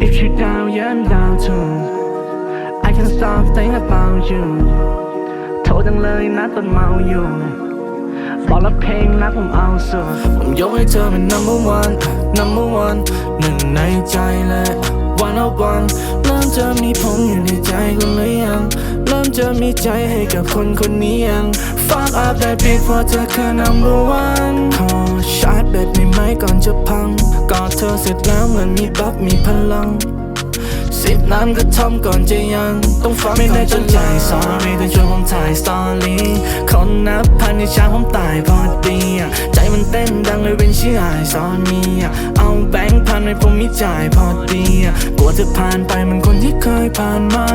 you down, yeah I'm down too I can't stop thinking about you โทษจังเลยนะตอนเมาอยู่บอกแล้วเพลงรักผมเอาสุดผมยกให้เธอเป็น number one number one หนึ่งในใจเลย one of one เริ่มจะมีผมอยู่ในใจกันหรือยัง จะมีใจให้กับคนคนนี้ยัง fuck up that beat เพราะเธอคือ number one ขอชาร์จแบตในไม้ก่อนจะพังกอดเธอเสร็จแล้วเหมือนมีบัฟมีพลังสิบน้ำก็ทำก่อนจะยัง ต้องฟังไม่ได้จนใจ sorry แต่ช่วยผมถ่ายสตอรี่คนนับพันในช้าผมตายพอดีอะใจมันเต้นดังเลยเป็นชื่อไอซอนมีอะเอาแบงค์พันให้ผมมีจ่ายพอดีอะกลัวจะผ่านไปเหมันคนที่เคยผ่านมา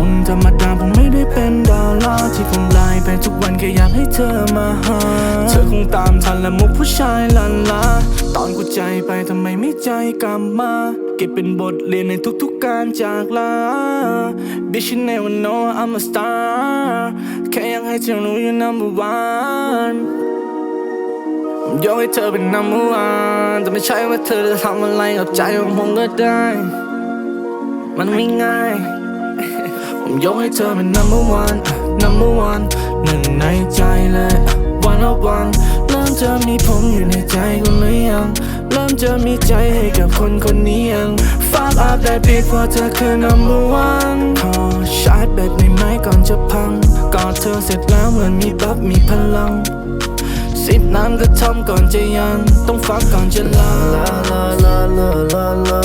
คนธรรมดาผมไม่ได้เป็นดาราที่ผมไลน์ไปทุกวันแค่อยากให้เธอมาหา เธอคงตามทันและมุกผู้ชายลันลาตอนกูใจไปทำไมไม่ใจกลับมา เก็บเป็นบทเรียนในทุกๆการจากลา Bitch you never know I'm a star แค่อยากให้เธอรู้ you number one ยกให้เธอเป็น number one แต่ไม่ใช่ว่าเธอจะทำอะไรกับใจของผมก็ได้ มันไม่ง่าย ผมยกให้เธอเป็น number one number one หนึ่งในใจเลย one of one เริ่มจะมีผมอยู่ในใจคุณหรือยัง เริ่มจะมีใจให้กับคนคนนี้ยัง fuck up that beat เพราะเธอคือ number one ขอชาร์จแบตในไม้ก่อนจะพังกอดเธอเสร็จแล้วเหมือนมีบัฟมีพลังสิบน้ำก็ทำก่อนจะยัง ต้องฟักก่อนจะลาลาลาลาลาลาลา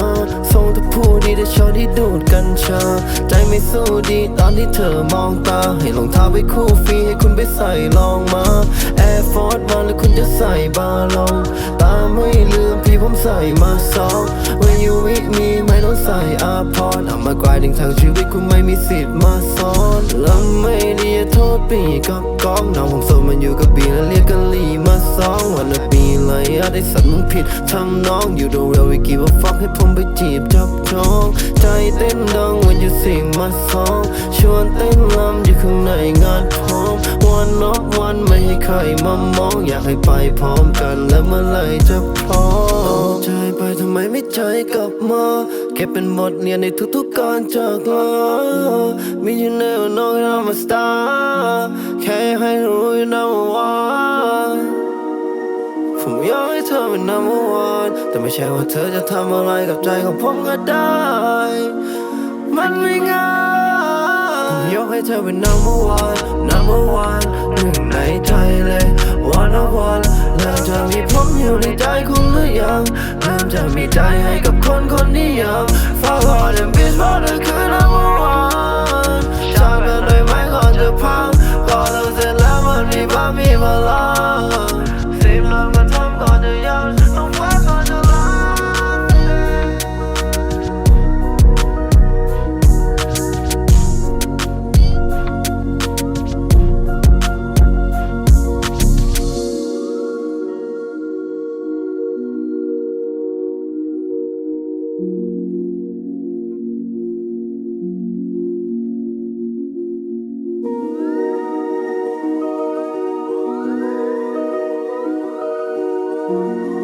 ส่งเธอพูดดีแต่ชอบที่ดูดกัญชา ใจ ไม่สู้ดี ตอนที่เธอมองตา ให้รองเท้าไปคู่ฟรีให้คุณไปใส่ลองมา Air Force มาแล้วคุณจะใส่บาลอง ตาไม่ลืมพี่ผมใส่มาสอง When you with me ไม่ต้องใส่อาพรเอามากวายดึงทางชีวิตคุณไม่มีสิทธิ์มาซ้อนแล้วไม่ดีโทษปีกับกองน้องผมโสดมันอยู่กับบีแล้วเรียกกันลีมาสองวันละปีเลยอะได้สัตว์มึงผิดทำน้องอยู่ดูเรียววิกีว่าฟักให้ผมไปจีบจับจอง ใจเต้นดัง มาสองชวนเต้นลำอยู่ข้างในงานพร้อมวันนอกวันไม่ให้ใครมามองอยากให้ไปพร้อมกันแล้วเมื่อไหรจะพร้อมใจไปทำไมไม่ใจกลับมาเก็บเป็นบทเรียนในทุกๆการจากลามีอยู่แนวน้องเรามาสตาร์แค่ให้รู้อยู่นะว่าผมอยากให้เธอเป็น number one แต่ไม่ใช่ว่าเธอจะทำอะไรกับใจของผมก็ได้ันไม่งาผมยกให้เธอเป็น number one number one หนึ่งในไทยเลย one of one แล้วจะมีผมอยู่ในใจคุณหรือยังเริ่มจะมีใจให้กับคนคนนี้ยัง Fuck all them bitch เพราะเธอคือ number one จากกันเลยไหมก่อนจะพังก่อนเราเสร็จแล้วมันมีบ้ามีมาลา Música